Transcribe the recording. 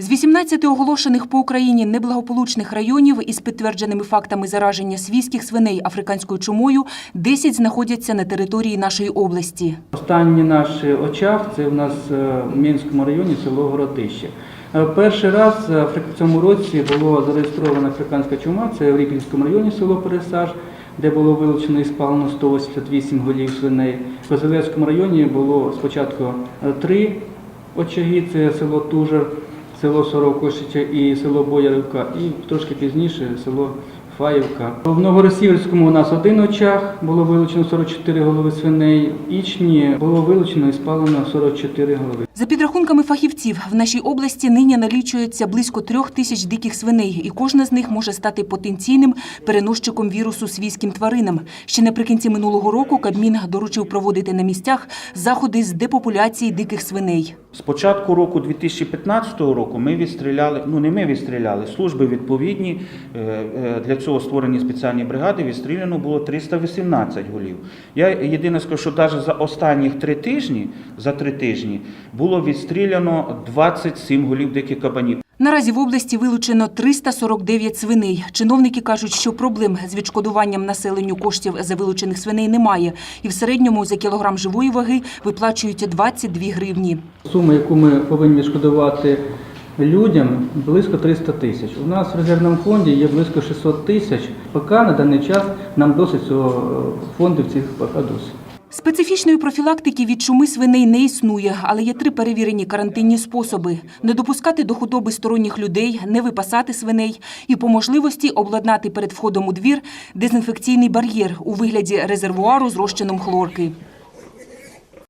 З 18 оголошених по Україні неблагополучних районів із підтвердженими фактами зараження свійських свиней африканською чумою 10 знаходяться на території нашої області. Останній наш очаг це в нас е, в Мінському районі село Городище. Е, Перший раз е, в цьому році було зареєстрована африканська чума, це в Ріпінському районі село Пересаж, де було вилучено і спалено 188 голів свиней. В Козелецькому районі було спочатку три очаги, це село Тужер, село Сорокошича і село Боярівка, і трошки пізніше село Фаївка. В Новоросіверському у нас один очаг, було вилучено 44 голови свиней. Ічні було вилучено і спалено 44 голови. За підрахунками фахівців, в нашій області нині налічується близько трьох тисяч диких свиней, і кожна з них може стати потенційним переносчиком вірусу свійським тваринам. Ще наприкінці минулого року Кабмін доручив проводити на місцях заходи з депопуляції диких свиней. З початку року 2015 року ми відстріляли, ну не ми відстріляли, служби відповідні. е, е, Для цього створені спеціальні бригади, відстріляно було 318 голів. Я єдине скажу, що навіть за останні три тижні, за три тижні було відстріляно 27 голів диких кабанів. Наразі в області вилучено 349 свиней. Чиновники кажуть, що проблем з відшкодуванням населенню коштів за вилучених свиней немає. І в середньому за кілограм живої ваги виплачують 22 гривні. Сума, яку ми повинні шкодувати людям, близько 300 тисяч. У нас в резервному фонді є близько 600 тисяч. Поки на даний час нам досить цього е, фонду цих поки досить. Специфічної профілактики від чуми свиней не існує, але є три перевірені карантинні способи: не допускати до худоби сторонніх людей, не випасати свиней і по можливості обладнати перед входом у двір дезінфекційний бар'єр у вигляді резервуару з розчином хлорки.